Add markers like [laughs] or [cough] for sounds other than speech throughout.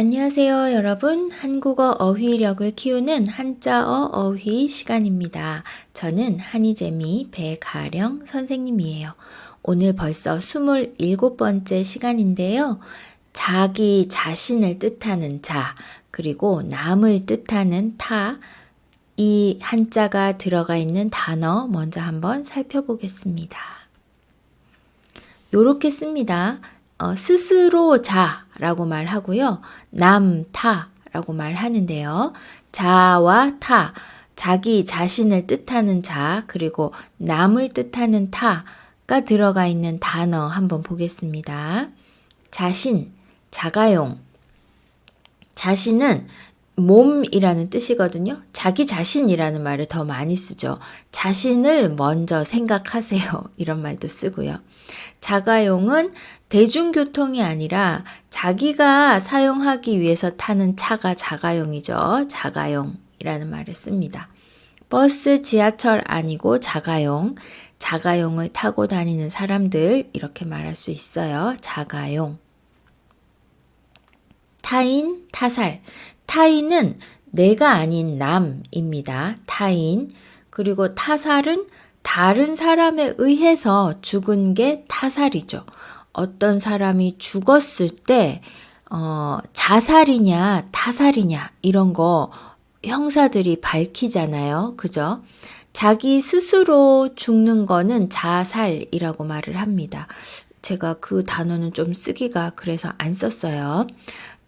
안녕하세요, 여러분. 한국어 어휘력을 키우는 한자어 어휘 시간입니다. 저는 한이재미 배가령 선생님이에요. 오늘 벌써 27번째 시간인데요. 자기 자신을 뜻하는 자, 그리고 남을 뜻하는 타, 이 한자가 들어가 있는 단어 먼저 한번 살펴보겠습니다. 요렇게 씁니다. 어, 스스로 자라고 말하고요. 남, 타라고 말하는데요. 자와 타, 자기 자신을 뜻하는 자, 그리고 남을 뜻하는 타가 들어가 있는 단어 한번 보겠습니다. 자신, 자가용. 자신은 몸이라는 뜻이거든요. 자기 자신이라는 말을 더 많이 쓰죠. 자신을 먼저 생각하세요. [laughs] 이런 말도 쓰고요. 자가용은 대중교통이 아니라 자기가 사용하기 위해서 타는 차가 자가용이죠. 자가용이라는 말을 씁니다. 버스, 지하철 아니고 자가용, 자가용을 타고 다니는 사람들 이렇게 말할 수 있어요. 자가용. 타인, 타살. 타인은 내가 아닌 남입니다. 타인. 그리고 타살은 다른 사람에 의해서 죽은 게 타살이죠. 어떤 사람이 죽었을 때, 어, 자살이냐, 타살이냐, 이런 거 형사들이 밝히잖아요. 그죠? 자기 스스로 죽는 거는 자살이라고 말을 합니다. 제가 그 단어는 좀 쓰기가 그래서 안 썼어요.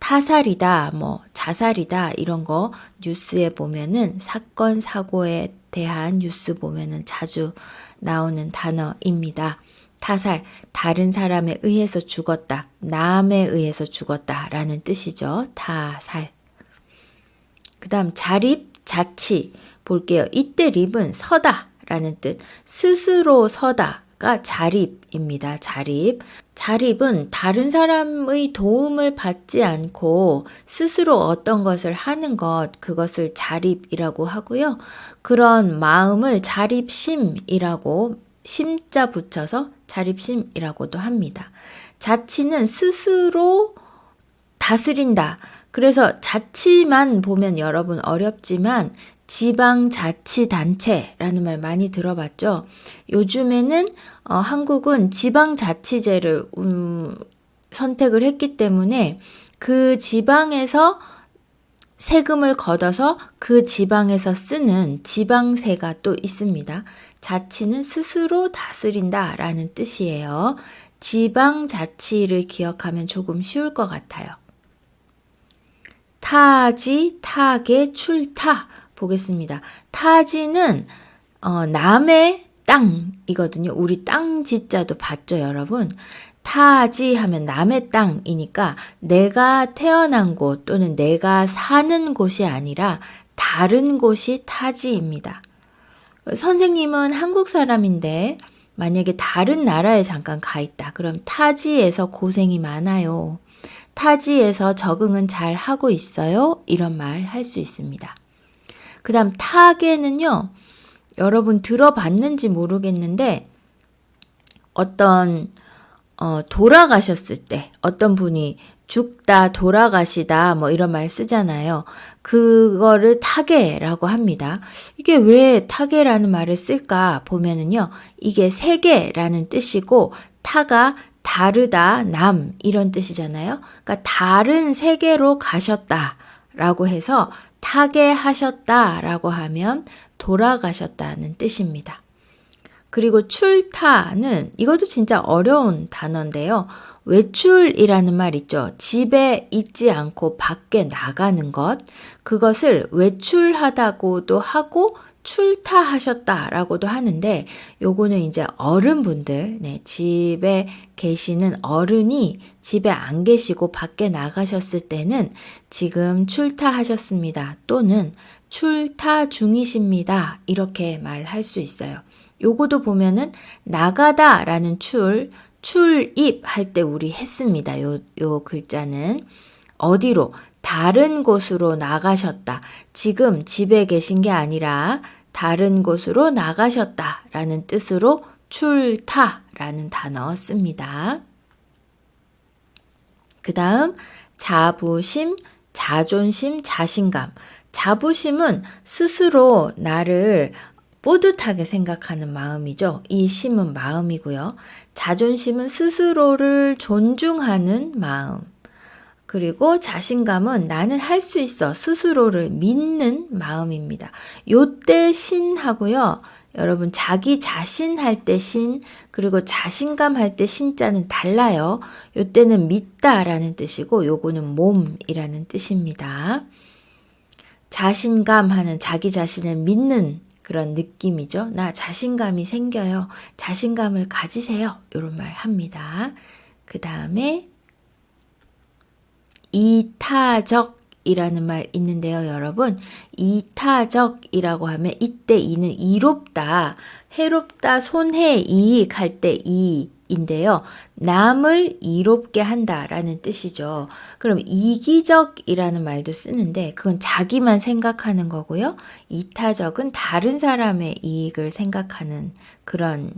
타살이다, 뭐, 자살이다, 이런 거 뉴스에 보면은 사건, 사고에 대한 뉴스 보면은 자주 나오는 단어입니다. 타살, 다른 사람에 의해서 죽었다, 남에 의해서 죽었다 라는 뜻이죠. 타살. 그 다음 자립, 자치 볼게요. 이때 립은 서다 라는 뜻, 스스로 서다 가 자립입니다. 자립. 자립은 다른 사람의 도움을 받지 않고 스스로 어떤 것을 하는 것, 그것을 자립이라고 하고요. 그런 마음을 자립심이라고 심자 붙여서 자립심이라고도 합니다. 자치는 스스로 다스린다. 그래서 자치만 보면 여러분 어렵지만 지방자치단체라는 말 많이 들어봤죠? 요즘에는 어, 한국은 지방자치제를 음, 선택을 했기 때문에 그 지방에서 세금을 걷어서 그 지방에서 쓰는 지방세가 또 있습니다. 자치는 스스로 다스린다 라는 뜻이에요. 지방자치를 기억하면 조금 쉬울 것 같아요. 타지, 타계, 출타 보겠습니다. 타지는 어, 남의 땅이거든요. 우리 땅 지자도 봤죠, 여러분? 타지 하면 남의 땅이니까 내가 태어난 곳 또는 내가 사는 곳이 아니라 다른 곳이 타지입니다. 선생님은 한국 사람인데 만약에 다른 나라에 잠깐 가 있다. 그럼 타지에서 고생이 많아요. 타지에서 적응은 잘 하고 있어요. 이런 말 할 수 있습니다. 그 다음 타계는요. 여러분 들어봤는지 모르겠는데 어떤 어, 돌아가셨을 때 어떤 분이 죽다, 돌아가시다, 뭐 이런 말 쓰잖아요. 그거를 타계라고 합니다. 이게 왜 타계라는 말을 쓸까 보면은요, 이게 세계라는 뜻이고, 타가 다르다, 남, 이런 뜻이잖아요. 그러니까 다른 세계로 가셨다 라고 해서 타계하셨다 라고 하면 돌아가셨다는 뜻입니다. 그리고 출타는 이것도 진짜 어려운 단어인데요. 외출이라는 말 있죠. 집에 있지 않고 밖에 나가는 것. 그것을 외출하다고도 하고 출타하셨다라고도 하는데 요거는 이제 어른분들, 네, 집에 계시는 어른이 집에 안 계시고 밖에 나가셨을 때는 지금 출타하셨습니다. 또는 출타 중이십니다. 이렇게 말할 수 있어요. 요거도 보면은 나가다라는 출, 출입 할 때 우리 했습니다. 요, 요 글자는 어디로 다른 곳으로 나가셨다. 지금 집에 계신 게 아니라 다른 곳으로 나가셨다. 라는 뜻으로 출타 라는 단어 씁니다. 그 다음 자부심, 자존심, 자신감. 자부심은 스스로 나를 뿌듯하게 생각하는 마음이죠. 이 심은 마음이고요. 자존심은 스스로를 존중하는 마음. 그리고 자신감은 나는 할 수 있어. 스스로를 믿는 마음입니다. 요때 신하고요. 여러분, 자기 자신 할 때 신, 그리고 자신감 할 때 신자는 달라요. 요때는 믿다라는 뜻이고, 요거는 몸이라는 뜻입니다. 자신감 하는 자기 자신을 믿는 그런 느낌이죠. 나 자신감이 생겨요. 자신감을 가지세요. 이런 말 합니다. 그 다음에 이타적이라는 말 있는데요, 여러분. 이타적이라고 하면 이때 이는 이롭다, 해롭다, 손해, 이익 할 때 이. 인데요. 남을 이롭게 한다라는 뜻이죠. 그럼 이기적이라는 말도 쓰는데 그건 자기만 생각하는 거고요. 이타적은 다른 사람의 이익을 생각하는 그런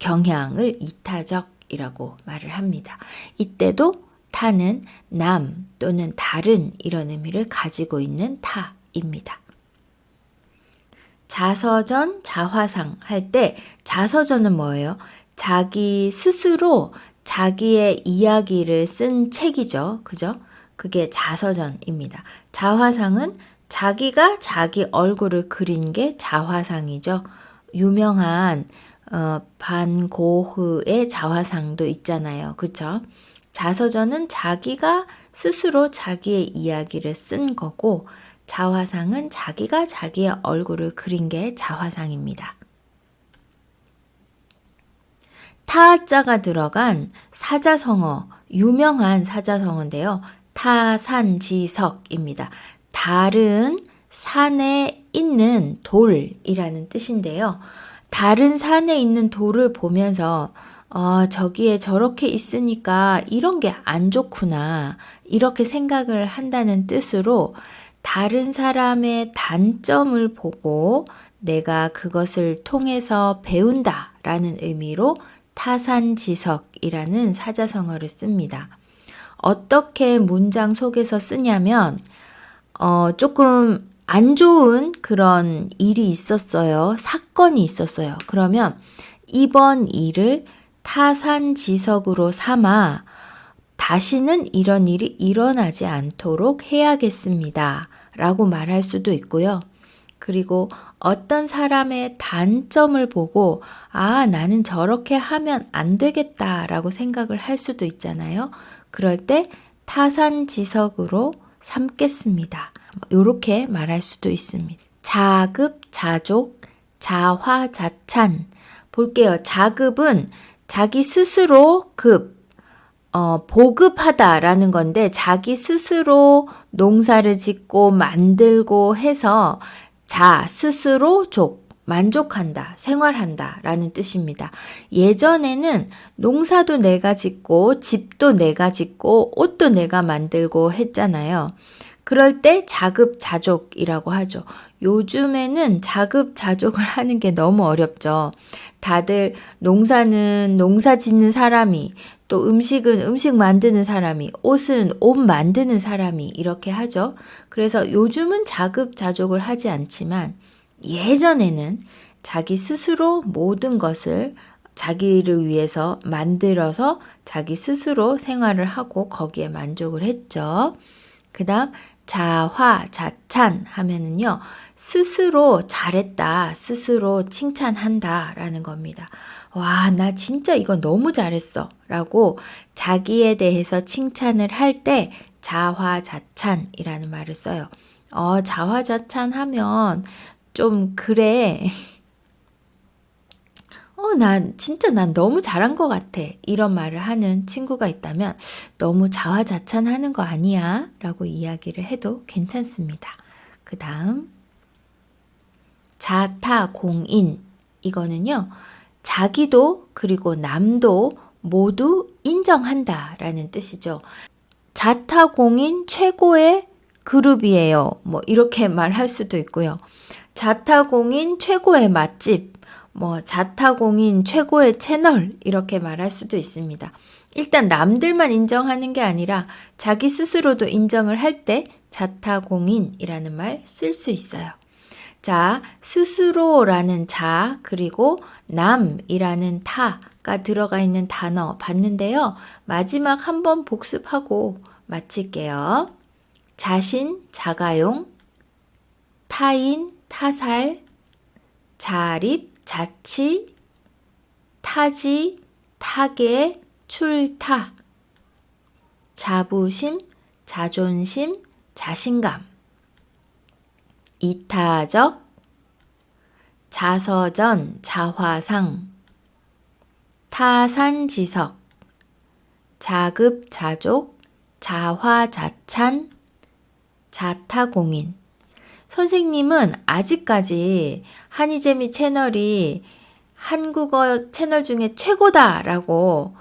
경향을 이타적이라고 말을 합니다. 이때도 타는 남 또는 다른 이런 의미를 가지고 있는 타입니다. 자서전, 자화상 할 때 자서전은 뭐예요? 자기 스스로 자기의 이야기를 쓴 책이죠. 그죠? 그게 자서전입니다. 자화상은 자기가 자기 얼굴을 그린 게 자화상이죠. 유명한 어, 반고흐의 자화상도 있잖아요. 그쵸? 자서전은 자기가 스스로 자기의 이야기를 쓴 거고, 자화상은 자기가 자기의 얼굴을 그린 게 자화상입니다. 타자가 들어간 사자성어, 유명한 사자성어인데요. 타산지석입니다. 다른 산에 있는 돌이라는 뜻인데요. 다른 산에 있는 돌을 보면서 어, 저기에 저렇게 있으니까 이런 게 안 좋구나. 이렇게 생각을 한다는 뜻으로 다른 사람의 단점을 보고 내가 그것을 통해서 배운다 라는 의미로 타산지석이라는 사자성어를 씁니다. 어떻게 문장 속에서 쓰냐면, 어, 조금 안 좋은 그런 일이 있었어요. 사건이 있었어요. 그러면 이번 일을 타산지석으로 삼아 다시는 이런 일이 일어나지 않도록 해야겠습니다. 라고 말할 수도 있고요. 그리고 어떤 사람의 단점을 보고, 아, 나는 저렇게 하면 안 되겠다라고 생각을 할 수도 있잖아요. 그럴 때 타산지석으로 삼겠습니다. 이렇게 말할 수도 있습니다. 자급, 자족, 자화자찬. 볼게요. 자급은 자기 스스로 급, 어, 보급하다라는 건데 자기 스스로 농사를 짓고 만들고 해서 자, 스스로 족, 만족한다, 생활한다 라는 뜻입니다. 예전에는 농사도 내가 짓고, 집도 내가 짓고, 옷도 내가 만들고 했잖아요. 그럴 때 자급자족이라고 하죠. 요즘에는 자급자족을 하는 게 너무 어렵죠. 다들 농사는 농사 짓는 사람이, 또 음식은 음식 만드는 사람이, 옷은 옷 만드는 사람이 이렇게 하죠. 그래서 요즘은 자급자족을 하지 않지만 예전에는 자기 스스로 모든 것을 자기를 위해서 만들어서 자기 스스로 생활을 하고 거기에 만족을 했죠. 그 다음, 자화, 자찬 하면은요, 스스로 잘했다, 스스로 칭찬한다 라는 겁니다. 와, 나 진짜 이거 너무 잘했어 라고 자기에 대해서 칭찬을 할 때 자화 자찬이라는 말을 써요. 어, 자화 자찬 하면 좀 그래. [laughs] 어, 난 진짜 난 너무 잘한 것 같아. 이런 말을 하는 친구가 있다면 너무 자화자찬하는 거 아니야? 라고 이야기를 해도 괜찮습니다. 그 다음, 자타공인. 이거는요, 자기도 그리고 남도 모두 인정한다 라는 뜻이죠. 자타공인 최고의 그룹이에요. 뭐, 이렇게 말할 수도 있고요. 자타공인 최고의 맛집, 뭐, 자타공인 최고의 채널, 이렇게 말할 수도 있습니다. 일단 남들만 인정하는 게 아니라 자기 스스로도 인정을 할 때 자타공인이라는 말 쓸 수 있어요. 자, 스스로라는 자, 그리고 남이라는 타가 들어가 있는 단어 봤는데요. 마지막 한번 복습하고 마칠게요. 자신, 자가용, 타인, 타살, 자립, 자치, 타지, 타계, 출타, 자부심, 자존심, 자신감, 이타적, 자서전, 자화상, 타산지석, 자급자족, 자화자찬, 자타공인. 선생님은 아직까지 한이재미 채널이 한국어 채널 중에 최고다라고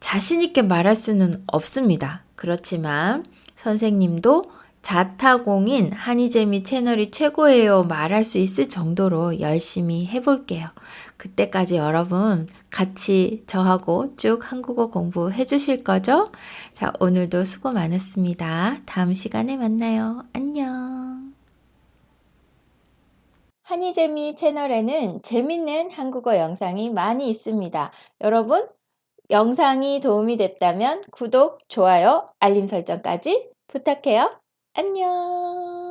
자신있게 말할 수는 없습니다. 그렇지만 선생님도 자타공인 한이재미 채널이 최고예요 말할 수 있을 정도로 열심히 해볼게요. 그때까지 여러분 같이 저하고 쭉 한국어 공부해 주실 거죠? 자, 오늘도 수고 많았습니다. 다음 시간에 만나요. 안녕. 한이재미 채널에는 재밌는 한국어 영상이 많이 있습니다. 여러분, 영상이 도움이 됐다면 구독, 좋아요, 알림 설정까지 부탁해요. 안녕.